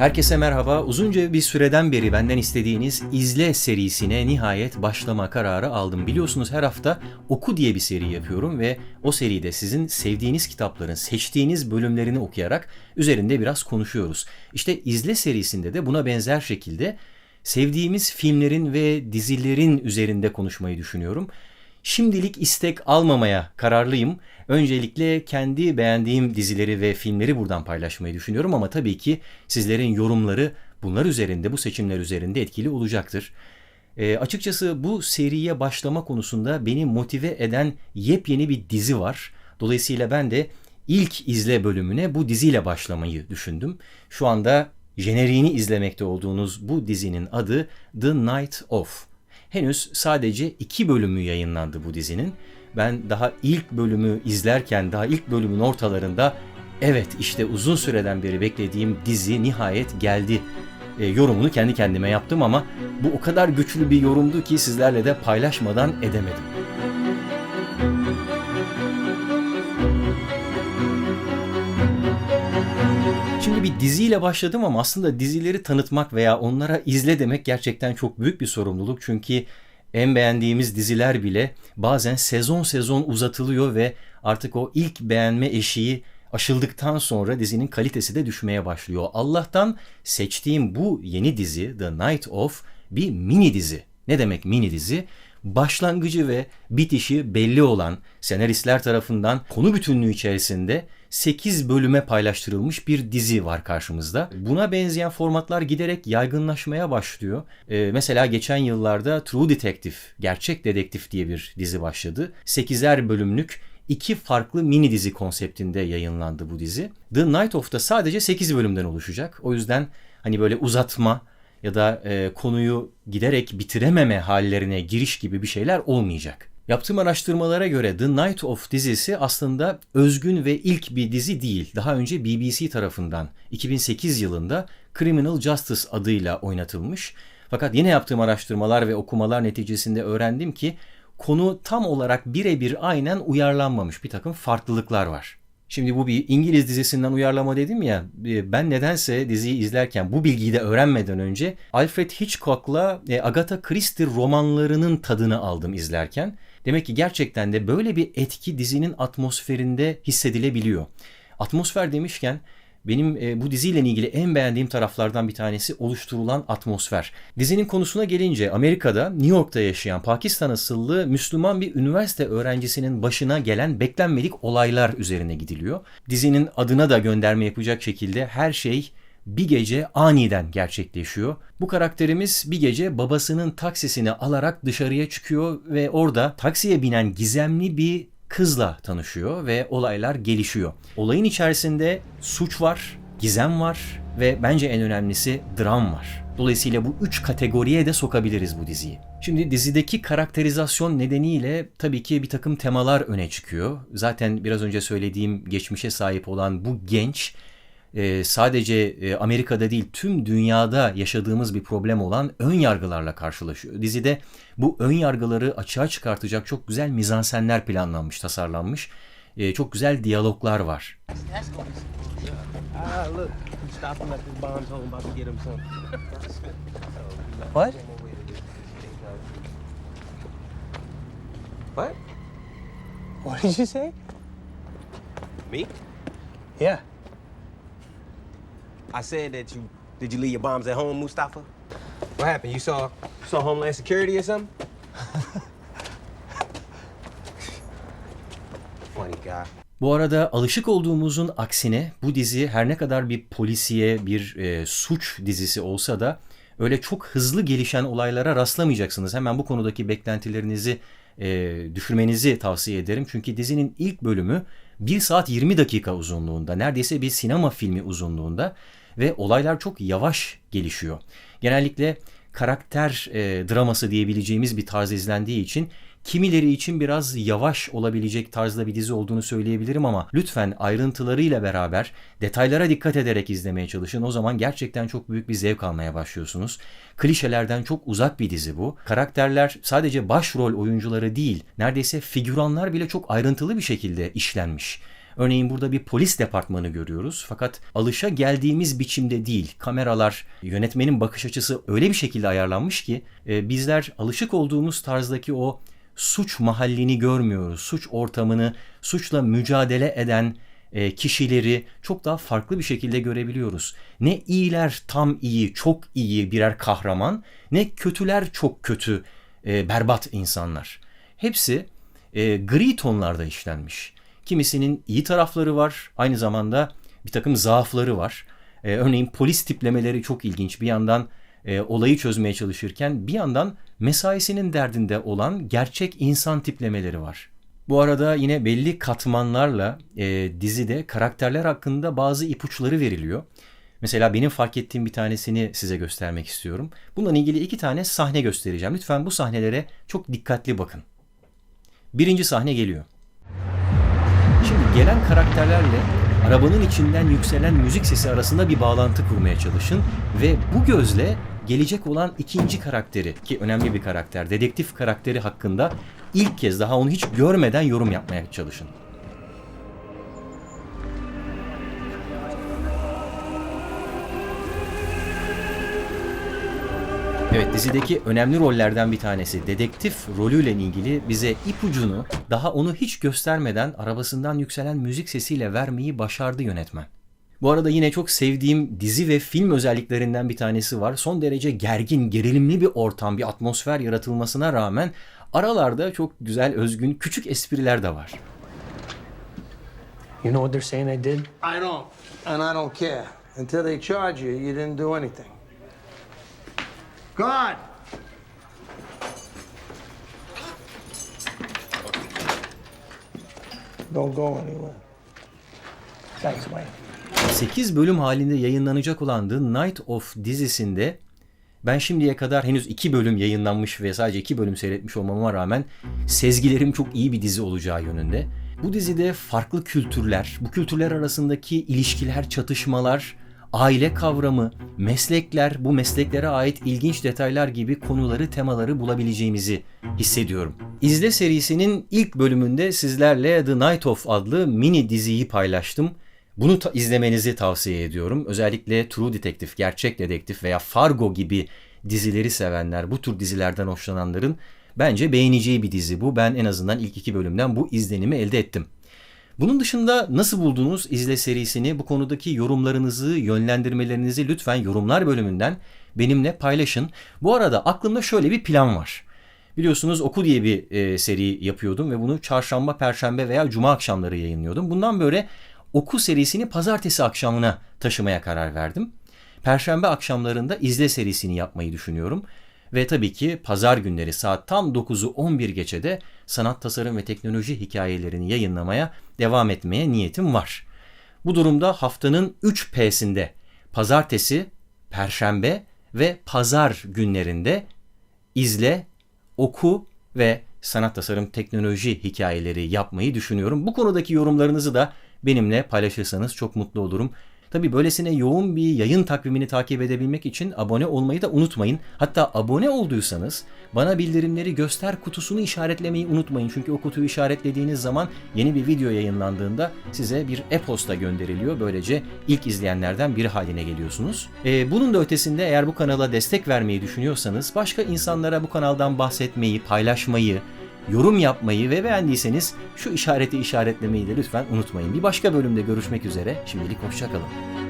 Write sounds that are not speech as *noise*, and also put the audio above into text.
Herkese merhaba. Uzunca bir süreden beri benden istediğiniz İzle serisine nihayet başlama kararı aldım. Biliyorsunuz her hafta Oku diye bir seri yapıyorum ve o seride sizin sevdiğiniz kitapların seçtiğiniz bölümlerini okuyarak üzerinde biraz konuşuyoruz. İşte İzle serisinde de buna benzer şekilde sevdiğimiz filmlerin ve dizilerin üzerinde konuşmayı düşünüyorum. Şimdilik istek almamaya kararlıyım. Öncelikle kendi beğendiğim dizileri ve filmleri buradan paylaşmayı düşünüyorum ama tabii ki sizlerin yorumları bunlar üzerinde, bu seçimler üzerinde etkili olacaktır. E, açıkçası bu seriye başlama konusunda beni motive eden yepyeni bir dizi var. Dolayısıyla ben de ilk izle bölümüne bu diziyle başlamayı düşündüm. Şu anda jeneriğini izlemekte olduğunuz bu dizinin adı The Night Of. Henüz sadece iki bölümü yayınlandı bu dizinin. Ben daha ilk bölümü izlerken, daha ilk bölümün ortalarında evet işte uzun süreden beri beklediğim dizi nihayet geldi e, yorumunu kendi kendime yaptım ama bu o kadar güçlü bir yorumdu ki sizlerle de paylaşmadan edemedim. Şimdi bir diziyle başladım ama aslında dizileri tanıtmak veya onlara izle demek gerçekten çok büyük bir sorumluluk. Çünkü en beğendiğimiz diziler bile bazen sezon sezon uzatılıyor ve artık o ilk beğenme eşiği aşıldıktan sonra dizinin kalitesi de düşmeye başlıyor. Allah'tan seçtiğim bu yeni dizi The Night Of bir mini dizi. Ne demek mini dizi? Başlangıcı ve bitişi belli olan senaristler tarafından konu bütünlüğü içerisinde 8 bölüme paylaştırılmış bir dizi var karşımızda. Buna benzeyen formatlar giderek yaygınlaşmaya başlıyor. Ee, mesela geçen yıllarda True Detective, Gerçek Dedektif diye bir dizi başladı. 8'er bölümlük iki farklı mini dizi konseptinde yayınlandı bu dizi. The Night Of'ta sadece 8 bölümden oluşacak. O yüzden hani böyle uzatma ya da e, konuyu giderek bitirememe hallerine giriş gibi bir şeyler olmayacak. Yaptığım araştırmalara göre The Night of dizisi aslında özgün ve ilk bir dizi değil. Daha önce BBC tarafından 2008 yılında Criminal Justice adıyla oynatılmış. Fakat yine yaptığım araştırmalar ve okumalar neticesinde öğrendim ki konu tam olarak birebir aynen uyarlanmamış. Bir takım farklılıklar var. Şimdi bu bir İngiliz dizisinden uyarlama dedim ya. E, ben nedense diziyi izlerken bu bilgiyi de öğrenmeden önce Alfred Hitchcock'la e, Agatha Christie romanlarının tadını aldım izlerken. Demek ki gerçekten de böyle bir etki dizinin atmosferinde hissedilebiliyor. Atmosfer demişken benim e, bu diziyle ilgili en beğendiğim taraflardan bir tanesi oluşturulan atmosfer. Dizinin konusuna gelince Amerika'da New York'ta yaşayan Pakistan asıllı Müslüman bir üniversite öğrencisinin başına gelen beklenmedik olaylar üzerine gidiliyor. Dizinin adına da gönderme yapacak şekilde her şey bir gece aniden gerçekleşiyor. Bu karakterimiz bir gece babasının taksisini alarak dışarıya çıkıyor ve orada taksiye binen gizemli bir kızla tanışıyor ve olaylar gelişiyor. Olayın içerisinde suç var, gizem var ve bence en önemlisi dram var. Dolayısıyla bu üç kategoriye de sokabiliriz bu diziyi. Şimdi dizideki karakterizasyon nedeniyle tabii ki bir takım temalar öne çıkıyor. Zaten biraz önce söylediğim geçmişe sahip olan bu genç e, sadece e, Amerika'da değil tüm dünyada yaşadığımız bir problem olan ön yargılarla karşılaşıyor. Dizide bu ön yargıları açığa çıkartacak çok güzel mizansenler planlanmış, tasarlanmış. E, çok güzel diyaloglar var. What? What? What did you say? Me? Yeah. I said that you did you leave your bombs at home, Mustafa? What happened? You saw saw Homeland Security or something? *laughs* Funny guy. Bu arada alışık olduğumuzun aksine bu dizi her ne kadar bir polisiye, bir e, suç dizisi olsa da öyle çok hızlı gelişen olaylara rastlamayacaksınız. Hemen bu konudaki beklentilerinizi e, düşürmenizi tavsiye ederim. Çünkü dizinin ilk bölümü 1 saat 20 dakika uzunluğunda, neredeyse bir sinema filmi uzunluğunda ve olaylar çok yavaş gelişiyor. Genellikle karakter e, draması diyebileceğimiz bir tarz izlendiği için kimileri için biraz yavaş olabilecek tarzda bir dizi olduğunu söyleyebilirim ama lütfen ayrıntılarıyla beraber detaylara dikkat ederek izlemeye çalışın. O zaman gerçekten çok büyük bir zevk almaya başlıyorsunuz. Klişelerden çok uzak bir dizi bu. Karakterler sadece başrol oyuncuları değil, neredeyse figüranlar bile çok ayrıntılı bir şekilde işlenmiş. Örneğin burada bir polis departmanı görüyoruz fakat alışa geldiğimiz biçimde değil. Kameralar, yönetmenin bakış açısı öyle bir şekilde ayarlanmış ki e, bizler alışık olduğumuz tarzdaki o suç mahallini görmüyoruz. Suç ortamını, suçla mücadele eden e, kişileri çok daha farklı bir şekilde görebiliyoruz. Ne iyiler tam iyi, çok iyi birer kahraman, ne kötüler çok kötü, e, berbat insanlar. Hepsi e, gri tonlarda işlenmiş. Kimisinin iyi tarafları var, aynı zamanda bir takım zaafları var. E, örneğin polis tiplemeleri çok ilginç. Bir yandan e, olayı çözmeye çalışırken bir yandan mesaisinin derdinde olan gerçek insan tiplemeleri var. Bu arada yine belli katmanlarla e, dizide karakterler hakkında bazı ipuçları veriliyor. Mesela benim fark ettiğim bir tanesini size göstermek istiyorum. Bununla ilgili iki tane sahne göstereceğim. Lütfen bu sahnelere çok dikkatli bakın. Birinci sahne geliyor. Gelen karakterlerle arabanın içinden yükselen müzik sesi arasında bir bağlantı kurmaya çalışın ve bu gözle gelecek olan ikinci karakteri ki önemli bir karakter, dedektif karakteri hakkında ilk kez daha onu hiç görmeden yorum yapmaya çalışın. Evet dizideki önemli rollerden bir tanesi dedektif rolüyle ilgili bize ipucunu daha onu hiç göstermeden arabasından yükselen müzik sesiyle vermeyi başardı yönetmen. Bu arada yine çok sevdiğim dizi ve film özelliklerinden bir tanesi var. Son derece gergin, gerilimli bir ortam, bir atmosfer yaratılmasına rağmen aralarda çok güzel, özgün, küçük espriler de var. You know what they're saying I did? I don't, and I don't care. Until they charge you, you didn't do anything. Go on. Don't go anywhere. Thanks, Wayne. 8 bölüm halinde yayınlanacak olan The Night of dizisinde ben şimdiye kadar henüz 2 bölüm yayınlanmış ve sadece 2 bölüm seyretmiş olmama rağmen sezgilerim çok iyi bir dizi olacağı yönünde. Bu dizide farklı kültürler, bu kültürler arasındaki ilişkiler, çatışmalar, aile kavramı, meslekler, bu mesleklere ait ilginç detaylar gibi konuları, temaları bulabileceğimizi hissediyorum. İzle serisinin ilk bölümünde sizlerle The Night of adlı mini diziyi paylaştım. Bunu ta- izlemenizi tavsiye ediyorum. Özellikle True Detective, Gerçek Dedektif veya Fargo gibi dizileri sevenler, bu tür dizilerden hoşlananların bence beğeneceği bir dizi bu. Ben en azından ilk iki bölümden bu izlenimi elde ettim. Bunun dışında nasıl buldunuz izle serisini? Bu konudaki yorumlarınızı, yönlendirmelerinizi lütfen yorumlar bölümünden benimle paylaşın. Bu arada aklımda şöyle bir plan var. Biliyorsunuz Oku diye bir e, seri yapıyordum ve bunu çarşamba, perşembe veya cuma akşamları yayınlıyordum. Bundan böyle Oku serisini pazartesi akşamına taşımaya karar verdim. Perşembe akşamlarında izle serisini yapmayı düşünüyorum. Ve tabii ki pazar günleri saat tam 9'u 11 geçede sanat, tasarım ve teknoloji hikayelerini yayınlamaya devam etmeye niyetim var. Bu durumda haftanın 3 P'sinde pazartesi, perşembe ve pazar günlerinde izle, oku ve sanat tasarım teknoloji hikayeleri yapmayı düşünüyorum. Bu konudaki yorumlarınızı da benimle paylaşırsanız çok mutlu olurum. Tabi böylesine yoğun bir yayın takvimini takip edebilmek için abone olmayı da unutmayın. Hatta abone olduysanız bana bildirimleri göster kutusunu işaretlemeyi unutmayın. Çünkü o kutuyu işaretlediğiniz zaman yeni bir video yayınlandığında size bir e-posta gönderiliyor. Böylece ilk izleyenlerden biri haline geliyorsunuz. Ee, bunun da ötesinde eğer bu kanala destek vermeyi düşünüyorsanız başka insanlara bu kanaldan bahsetmeyi, paylaşmayı, yorum yapmayı ve beğendiyseniz şu işareti işaretlemeyi de lütfen unutmayın. Bir başka bölümde görüşmek üzere. Şimdilik hoşçakalın.